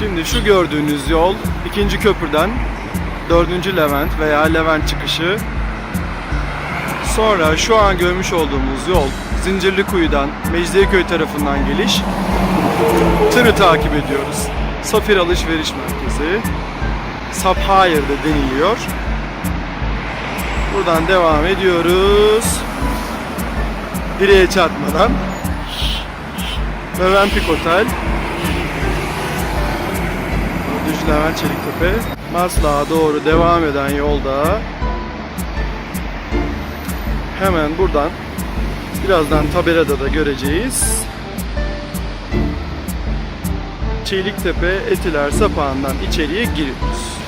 Şimdi şu gördüğünüz yol ikinci köprüden 4. Levent veya Levent çıkışı. Sonra şu an görmüş olduğumuz yol Zincirlikuyu'dan Mecidiyeköy tarafından geliş. Tırı takip ediyoruz. Safir Alışveriş Merkezi. Saphir'de deniliyor. Buradan devam ediyoruz. Direğe çarpmadan. Mövenpik Otel. Levent Çeliktepe. Maslak'a doğru devam eden yolda hemen buradan birazdan tabelada da göreceğiz. Çeliktepe Etiler sapağından içeriye giriyoruz.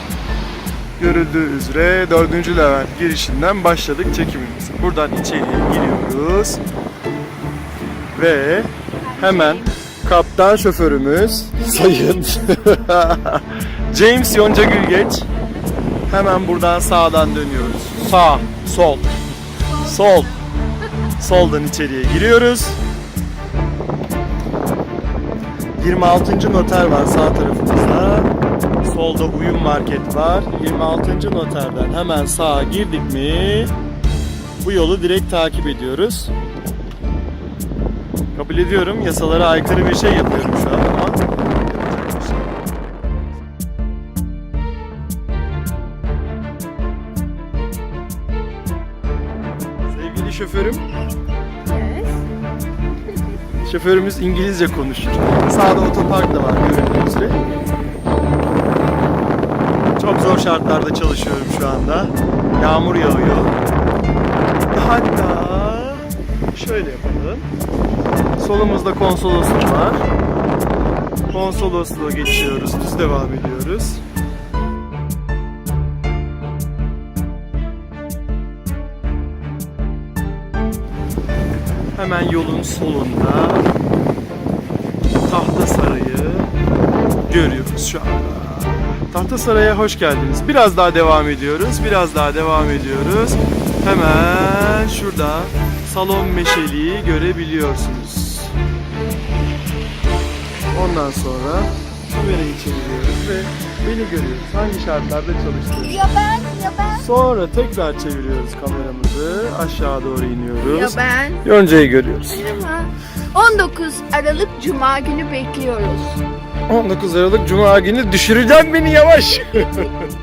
Görüldüğü üzere 4. Levent girişinden başladık çekimimize. Buradan içeriye giriyoruz. Ve hemen kaptan şoförümüz Sayın James Yonca Gülgeç hemen buradan sağdan dönüyoruz. Sağ, sol, sol. Soldan içeriye giriyoruz. 26. noter var sağ tarafımızda. Solda uyum market var. 26. noterden hemen sağa girdik mi bu yolu direkt takip ediyoruz. Kabul ediyorum yasalara aykırı bir şey yapıyorum şu an ama Şoförüm, şoförümüz İngilizce konuşur. Sağda otopark da var görüldüğünüz üzere. Çok zor şartlarda çalışıyorum şu anda. Yağmur yağıyor. Hatta şöyle yapalım. Solumuzda konsolosluk var. Konsolosluğu geçiyoruz, düz devam ediyoruz. Hemen yolun solunda Tahta Sarayı görüyoruz şu anda. Tahta Saray'a hoş geldiniz. Biraz daha devam ediyoruz. Biraz daha devam ediyoruz. Hemen şurada salon meşeliği görebiliyorsunuz. Ondan sonra kamerayı çeviriyoruz ve beni görüyoruz. Hangi şartlarda çalıştığını. Ya ben, ya ben. Sonra tekrar çeviriyoruz kameramızı. Aşağı doğru Ya iniyoruz. ben. Yonca'yı görüyoruz. Merhaba. 19 Aralık Cuma günü bekliyoruz. 19 Aralık Cuma günü düşüreceğim beni yavaş.